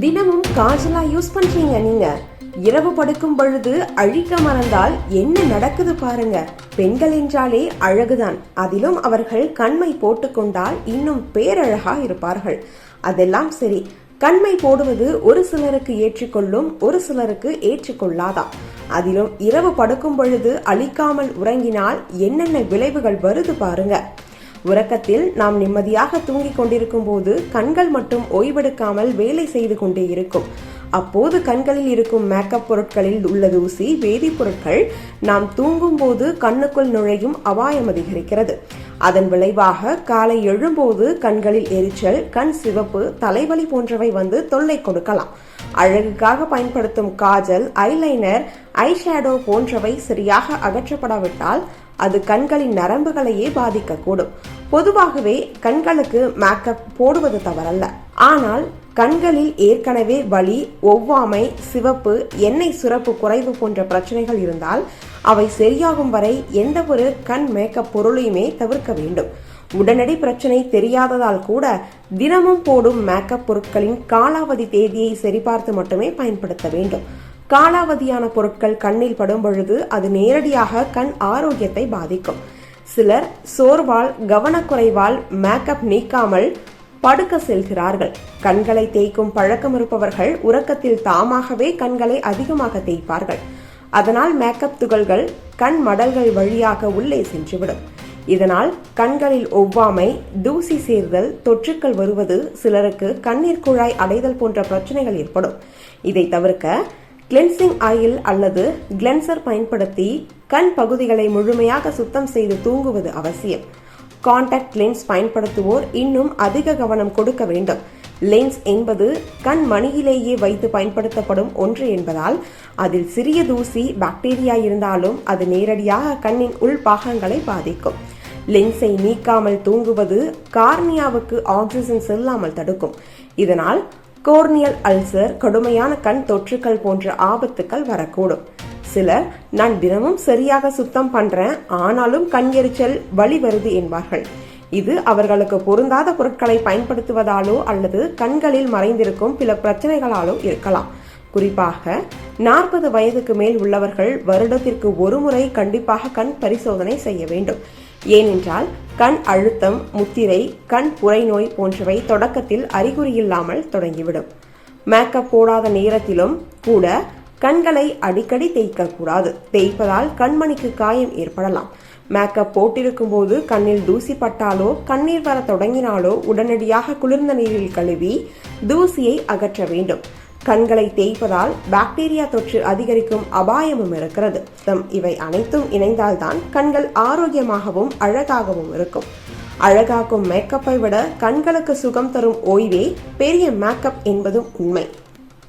தினமும் காஜலா யூஸ் பண்றீங்க நீங்க? இரவு படுக்கும் பொழுது அழிக்க மறந்தால் என்ன நடக்குது பாருங்க. பெண்கள் என்றாலே அழகுதான். அதிலும் அவர்கள் கண்மை போட்டுக்கொண்டால் இன்னும் பேரழகா இருப்பார்கள். அதெல்லாம் சரி. கண்மை போடுவது ஒரு சிலருக்கு ஏற்றுக்கொள்ளும் ஒரு சிலருக்கு ஏற்றுக்கொள்ளாதா? அதிலும் இரவு படுக்கும் பொழுது அழிக்காமல் உறங்கினால் என்னென்ன விளைவுகள் வருது பாருங்க. உறக்கத்தில் நாம் நிம்மதியாக தூங்கிக் கொண்டிருக்கும் போது கண்கள் மட்டும் ஓய்வெடுக்காமல் வேலை செய்து கொண்டே இருக்கும். அப்போது கண்களில் இருக்கும் மேக்கப் பொருட்களில் உள்ள தூசி வேதிப்பொருட்கள் நாம் தூங்கும் போது கண்ணுக்குள் நுழையும் அபாயம் அதிகரிக்கிறது. அதன் விளைவாக காலை எழும்போது கண்களில் எரிச்சல் கண் சிவப்பு தலைவலி போன்றவை வந்து தொல்லை கொடுக்கலாம். அழகுக்காக பயன்படுத்தும் காஜல் ஐலைனர் ஐஷேடோ போன்றவை சரியாக அகற்றப்படாவிட்டால் அது கண்களின் நரம்புகளையே பாதிக்கக்கூடும். பொதுவாகவே கண்களுக்கு மேக்கப் போடுவது தவறல்ல. ஆனால் கண்களில் ஏற்கனவே வலி ஒவ்வாமை சிவப்பு எண்ணெய் சுரப்பு குறைவு போன்ற பிரச்சனைகள் இருந்தால் அவை சரியாகும் வரை எந்த ஒரு கண் மேக்கப் பொருளையுமே தவிர்க்க வேண்டும். உடனடி பிரச்சனை தெரியாததால் கூட தினமும் போடும் மேக்கப் பொருட்களின் காலாவதி தேதியை சரிபார்த்து மட்டுமே பயன்படுத்த வேண்டும். காலாவதியான பொருட்கள் கண்ணில் படும் பொழுது அது நேரடியாக கண் ஆரோக்கியத்தை பாதிக்கும். சிலர் சோர்வால் கவனக்குறைவால் மேக்கப் நீக்காமல் படுக்க செல்கிறார்கள். கண்களை தேய்க்கும் பழக்கம் இருப்பவர்கள் உறக்கத்தில் தாமாகவே கண்களை அதிகமாக தேய்ப்பார்கள். அதனால் மேக்கப் துகள்கள் கண் மடல்கள் வழியாக உள்ளே சென்றுவிடும். இதனால் கண்களில் ஒவ்வாமை தூசி சேர்தல் தொற்றுக்கள் வருவது சிலருக்கு கண்ணீர் குழாய் அடைதல் போன்ற பிரச்சனைகள் ஏற்படும். இதை தவிர்க்க கிளென்சிங் ஆயில் அல்லது கிளென்சர் பயன்படுத்தி கண் பகுதிகளை முழுமையாக சுத்தம் செய்து தூங்குவது அவசியம். காண்டாக்ட் லென்ஸ் பயன்படுத்துவோர் இன்னும் அதிக கவனம் கொடுக்க வேண்டும். லென்ஸ் என்பது கண் மணியிலேயே வைத்து பயன்படுத்தப்படும் ஒன்று என்பதால் அதில் சிறிய தூசி பாக்டீரியா இருந்தாலும் அது நேரடியாக கண்ணின் உள் பாகங்களை பாதிக்கும். லென்ஸை நீக்காமல் தூங்குவது கார்னியாவுக்கு ஆக்சிஜன் செல்லாமல் தடுக்கும். இதனால் கோர்னியல் அல்சர் கடுமையான கண் தொற்றுக்கள் போன்ற ஆபத்துக்கள் வரக்கூடும். சிலர் நான் தினமும் சரியாக சுத்தம் பண்றேன் ஆனாலும் கண் எரிச்சல் வலி வருது என்பார்கள். இது அவர்களுக்கு பொருந்தாத பொருட்களை பயன்படுத்துவதாலோ அல்லது கண்களில் மறைந்திருக்கும் பிற பிரச்சனைகளாலோ இருக்கலாம். குறிப்பாக நாற்பது வயதுக்கு மேல் உள்ளவர்கள் வருடத்திற்கு ஒரு முறை கண்டிப்பாக கண் பரிசோதனை செய்ய வேண்டும். ஏனென்றால் கண் அழுத்தம் முத்திரை கண் புரைநோய் போன்றவை தொடக்கத்தில் அறிகுறியில்லாமல் தொடங்கிவிடும். மேக்கப் போடாத நேரத்திலும் கூட கண்களை அடிக்கடி தேய்க்கக்கூடாது. தேய்ப்பதால் கண்மணிக்கு காயம் ஏற்படலாம். மேக்கப் போட்டிருக்கும் போது கண்ணில் தூசி பட்டாலோ கண்ணீர் வர தொடங்கினாலோ உடனடியாக குளிர்ந்த நீரில் கழுவி தூசியை அகற்ற வேண்டும். கண்களை தேய்ப்பதால் பாக்டீரியா தொற்று அதிகரிக்கும் அபாயமும் இருக்கிறது. இவை அனைத்தும் இணைந்தால்தான் கண்கள் ஆரோக்கியமாகவும் அழகாகவும் இருக்கும். அழகாக்கும் மேக்கப்பை விட கண்களுக்கு சுகம் தரும் ஓய்வே பெரிய மேக்கப் என்பதும் உண்மை.